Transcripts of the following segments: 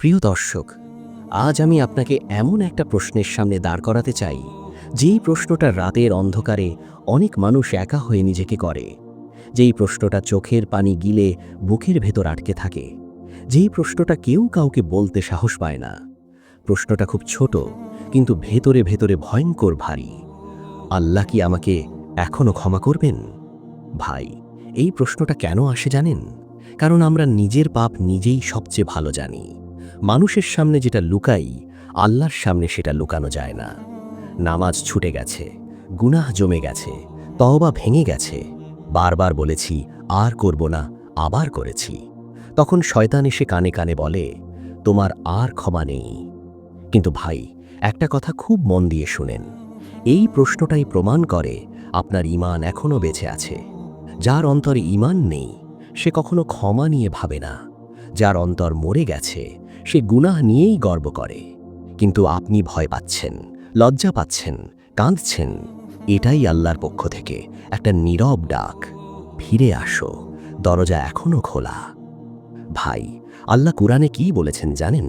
প্রিয় দর্শক, আজ আমি আপনাকে এমন একটা প্রশ্নের সামনে দাঁড় করাতে চাই, যেই প্রশ্নটা রাতের অন্ধকারে অনেক মানুষ একা হয়ে নিজেকে করে। যেই প্রশ্নটা চোখের পানি গিলে বুকের ভেতর আটকে থাকে। যেই প্রশ্নটা কেউ কাউকে বলতে সাহস পায় না। প্রশ্নটা খুব ছোট, কিন্তু ভেতরে ভেতরে ভয়ঙ্কর ভারী। আল্লাহ কি আমাকে এখনও ক্ষমা করবেন? ভাই, এই প্রশ্নটা কেন আসে জানেন? কারণ আমরা নিজের পাপ নিজেই সবচেয়ে ভালো জানি। মানুষের সামনে যেটা লুকাই, আল্লাহর সামনে সেটা লুকানো যায় না। নামাজ ছুটে গেছে, গুনাহ জমে গেছে, তওবা ভেঙে গেছে। বারবার বলেছি, আর করব না, আবার করেছি। তখন শয়তান এসে কানে কানে বলে, তোমার আর ক্ষমা নেই। কিন্তু ভাই, একটা কথা খুব মন দিয়ে শুনেন। এই প্রশ্নটাই প্রমাণ করে আপনার ইমান এখনও বেঁচে আছে। যার অন্তরে ইমান নেই, সে কখনো ক্ষমা নিয়ে ভাবে না। যার অন্তর মরে গেছে সে গুনাহ নিয়েই গর্ব করে। কিন্তু আপনি ভয় পাচ্ছেন, লজ্জা পাচ্ছেন, কাঁদছেন। এটাই আল্লাহর পক্ষ থেকে একটা নীরব ডাক, ফিরে আসো, দরজা এখনও খোলা। ভাই, আল্লাহ কুরআনে কি বলেছেন জানেন?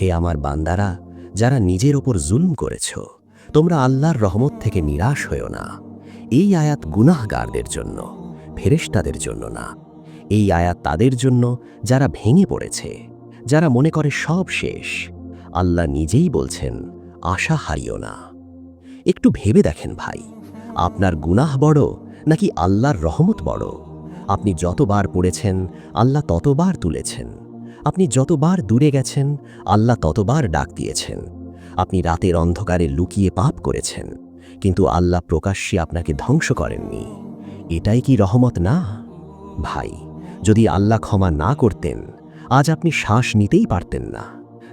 হে আমার বান্দারা, যারা নিজের ওপর জুলম করেছ, তোমরা আল্লাহর রহমত থেকে নিরাশ হয়েও না। এই আয়াত গুনাহগারদের জন্য, ফেরেশতাদের জন্য না। এই আয়াত তাদের জন্য যারা ভেঙে পড়েছে। যারা মনে করে সব শেষ, আল্লাহ নিজেই বলছেন, আশা হারিও না। একটু ভেবে দেখেন ভাই, আপনার গুনাহ বড় নাকি আল্লাহর রহমত বড়? আপনি যতবার পড়েছেন, আল্লাহ ততবার তুলেছেন। আপনি যতবার দূরে গেছেন, আল্লাহ ততবার ডাক দিয়েছেন। আপনি রাতের অন্ধকারে লুকিয়ে পাপ করেছেন, কিন্তু আল্লাহ প্রকাশ্যে আপনাকে ধ্বংস করেননি। এটাই কি রহমত না? ভাই, যদি আল্লাহ ক্ষমা না করতেন আজ আপনি শ্বাস নিতেই পারতেন না।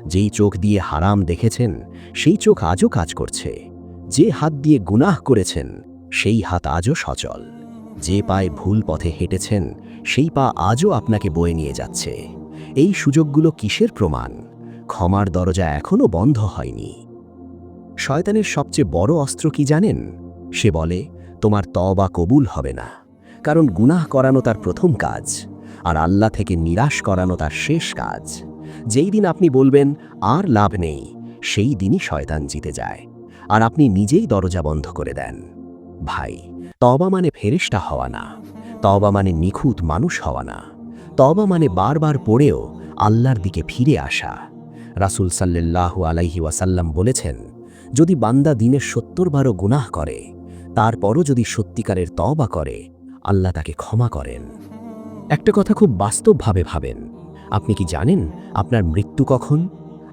যেই চোখ দিয়ে হারাম দেখেছেন, সেই চোখ আজও কাজ করছে। যে হাত দিয়ে গুনাহ করেছেন, সেই হাত আজও সচল। যে পায়ে ভুল পথে হেঁটেছেন, সেই পা আজও আপনাকে বয়ে নিয়ে যাচ্ছে। এই সুযোগগুলো কিসের প্রমাণ? ক্ষমার দরজা এখনও বন্ধ হয়নি। শয়তানের সবচেয়ে বড় অস্ত্র কি জানেন? সে বলে, তোমার তবা কবুল হবে না। কারণ গুনাহ করানো তার প্রথম কাজ। আর আল্লাহ থেকে নিরাশ করানো তার শেষ কাজ। যেই দিন আপনি বলবেন, আর লাভ নেই, সেই দিনই শয়তান জিতে যায়। আর আপনি নিজেই দরজা বন্ধ করে দেন। ভাই তবা মানে ফেরেশতা হওয়া না। তবা মানে নিখুঁত মানুষ হওয়া না। তবা মানে বারবার পড়েও আল্লাহর দিকে ফিরে আসা। রাসূল সাল্লাল্লাহু আলাইহি ওয়াসাল্লাম বলেছেন, যদি বান্দা দিনের সত্তর বারো গুনাহ করে, তারপরও যদি সত্যিকারের তবা করে, আল্লাহ তাকে ক্ষমা করেন। একটা কথা খুব বাস্তবভাবে ভাবেন। আপনি কি জানেন আপনার মৃত্যু কখন?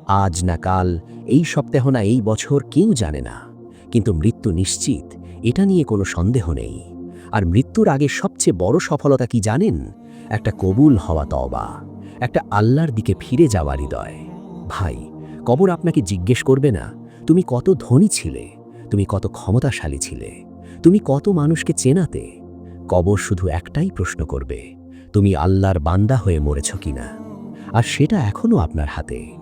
আজ না কাল, এই সপ্তাহ না এই বছর কেউ জানে না। কিন্তু মৃত্যু নিশ্চিত, এটা নিয়ে কোনো সন্দেহ নেই। আর মৃত্যুর আগে সবচেয়ে বড় সফলতা কি জানেন? একটা কবুল হওয়া তবা একটা আল্লাহর দিকে ফিরে যাওয়া হৃদয়। ভাই, কবর আপনাকে জিজ্ঞেস করবে না, তুমি কত ধনী ছিলে, তুমি কত ক্ষমতাশালী ছিলে, তুমি কত মানুষকে চেনাতে? কবর শুধু একটাই প্রশ্ন করবে তুমি আল্লাহর বান্দা হয়ে মরেছ কিনা? আর সেটা এখনও আপনার হাতে।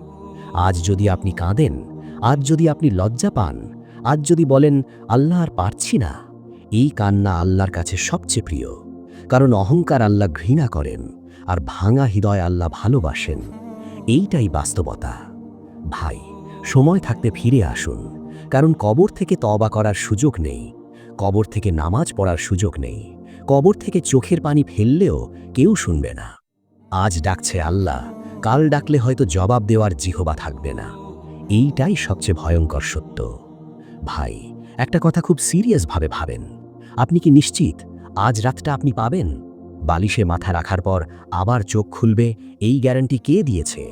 আজ যদি আপনি কাঁদেন, আজ যদি আপনি লজ্জা পান, আজ যদি বলেন, আল্লাহ আর পারছি না, এই কান্না আল্লাহর কাছে সবচেয়ে প্রিয়। কারণ অহংকার আল্লাহ ঘৃণা করেন, আর ভাঙা হৃদয় আল্লাহ ভালোবাসেন। এইটাই বাস্তবতা। ভাই, সময় থাকতে ফিরে আসুন। কারণ কবর থেকে তবা করার সুযোগ নেই। কবর থেকে নামাজ পড়ার সুযোগ নেই। কবর থেকে চোখের পানি ফেললেও কেউ শুনবে না। আজ ডাকছে আল্লাহ, কাল ডাকলে হয়তো জবাব দেওয়ার জিহবা থাকবে না। এইটাই সবচেয়ে ভয়ঙ্কর সত্য। ভাই, একটা কথা খুব সিরিয়াসভাবে ভাবেন। আপনি কি নিশ্চিত আজ রাতটা আপনি পাবেন? বালিশে মাথা রাখার পর আবার চোখ খুলবে, এই গ্যারান্টি কে দিয়েছে?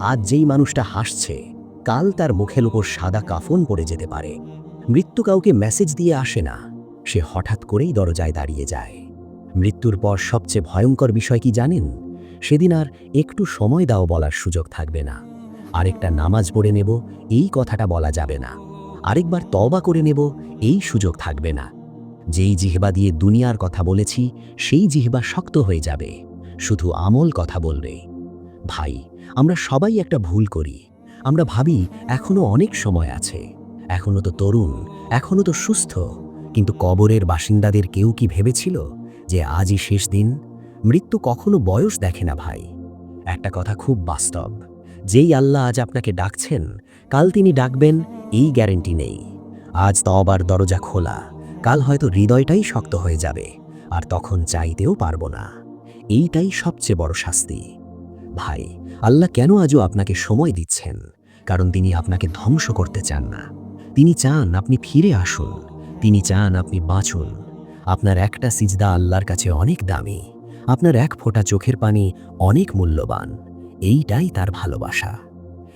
আজ যেই মানুষটা হাসছে, কাল তার মুখের উপর সাদা কাফন পড়ে যেতে পারে। মৃত্যু কাউকে মেসেজ দিয়ে আসে না। সে হঠাৎ করেই দরজায় দাঁড়িয়ে যায়। মৃত্যুর পর সবচেয়ে ভয়ঙ্কর বিষয় কি জানেন? সেদিন আর একটু সময় দাও বলার সুযোগ থাকবে না। আরেকটা নামাজ পড়ে নেব, এই কথাটা বলা যাবে না। আরেকবার তবা করে নেব, এই সুযোগ থাকবে না। যেই জিহবা দিয়ে দুনিয়ার কথা বলেছি, সেই জিহবা শক্ত হয়ে যাবে। শুধু আমল কথা বলবে। ভাই, আমরা সবাই একটা ভুল করি। আমরা ভাবি, এখনও অনেক সময় আছে। এখনও তো তরুণ এখনও তো সুস্থ। কিন্তু কবরের বাসিন্দাদের কেউ কি ভেবেছিল যে আজই শেষ দিন? মৃত্যু কখনো বয়স দেখে না ভাই। একটা কথা খুব বাস্তব। যেই আল্লাহ আজ আপনাকে ডাকছেন, কাল তিনি ডাকবেন, এই গ্যারেন্টি নেই। আজ তবার দরজা খোলা। কাল হয়তো হৃদয়টাই শক্ত হয়ে যাবে, আর তখন চাইতেও পারব না। এইটাই সবচেয়ে বড় শাস্তি। ভাই, আল্লাহ কেন আজও আপনাকে সময় দিচ্ছেন? কারণ তিনি আপনাকে ধ্বংস করতে চান না। তিনি চান আপনি ফিরে আসুন। তিনি চান আপনি বাঁচুন আপনার একটা সিজদা আল্লাহর কাছে অনেক দামি। আপনার এক ফোঁটা চোখের পানি অনেক মূল্যবান। এইটাই তার ভালোবাসা।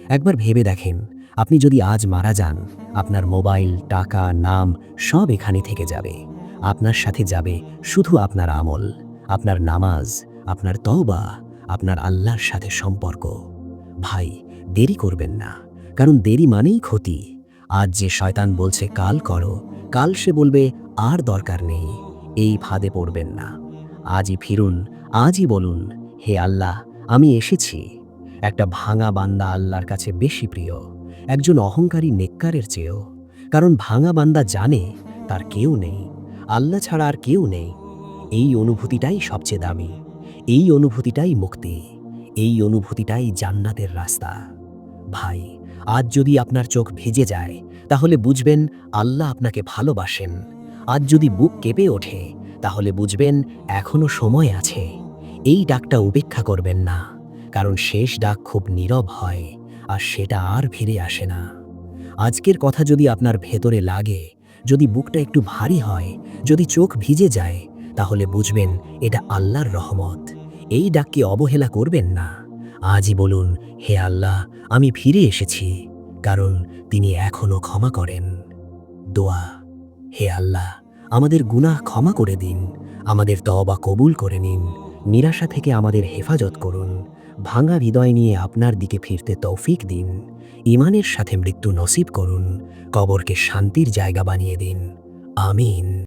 একবার ভেবে দেখেন, আপনি যদি আজ মারা যান, আপনার মোবাইল, টাকা, নাম সব এখানে থেকে যাবে। আপনার সাথে যাবে শুধু আপনার আমল, আপনার নামাজ, আপনার তওবা, আপনার আল্লাহর সাথে সম্পর্ক। ভাই, দেরি করবেন না, কারণ দেরি মানেই ক্ষতি। আজ যে শয়তান বলছে, কাল করো। কাল সে বলবে, আর দরকার নেই, এই ফাঁদে পড়বেন না। আজই ফিরুন, আজই বলুন, হে আল্লাহ, আমি এসেছি। একটা ভাঙা বান্দা আল্লাহর কাছে বেশি প্রিয়, একজন অহংকারী নেককারের চেয়েও। কারণ ভাঙা বান্দা জানে, তার কেউ নেই, আল্লাহ ছাড়া আর কেউ নেই। এই অনুভূতিটাই সবচেয়ে দামি, এই অনুভূতিটাই মুক্তি, এই অনুভূতিটাই জান্নাতের রাস্তা। ভাই, আজ যদি আপনার চোখ ভেজে যায়, তাহলে বুঝবেন আল্লাহ আপনাকে ভালোবাসেন। আজ যদি বুক কেঁপে ওঠে, তাহলে বুঝবেন এখনও সময় আছে। এই ডাকটা উপেক্ষা করবেন না, কারণ শেষ ডাক খুব নীরব হয়, আর সেটা আর ফিরে আসে না। আজকের কথা যদি আপনার ভেতরে লাগে, যদি বুকটা একটু ভারী হয়, যদি চোখ ভিজে যায়, তাহলে বুঝবেন এটা আল্লাহর রহমত। এই ডাককে অবহেলা করবেন না। আজই বলুন, হে আল্লাহ, আমি ফিরে এসেছি, কারণ তিনি এখনও ক্ষমা করেন। দোয়া, হে আল্লাহ, আমাদের গুনাহ ক্ষমা করে দিন, আমাদের তওবা কবুল করে নিন, নিরাশা থেকে আমাদের হেফাজত করুন, ভাঙা হৃদয় নিয়ে আপনার দিকে ফিরতে তৌফিক দিন ইমানের সাথে মৃত্যু নসিব করুন, কবরকে শান্তির জায়গা বানিয়ে দিন। আমিন।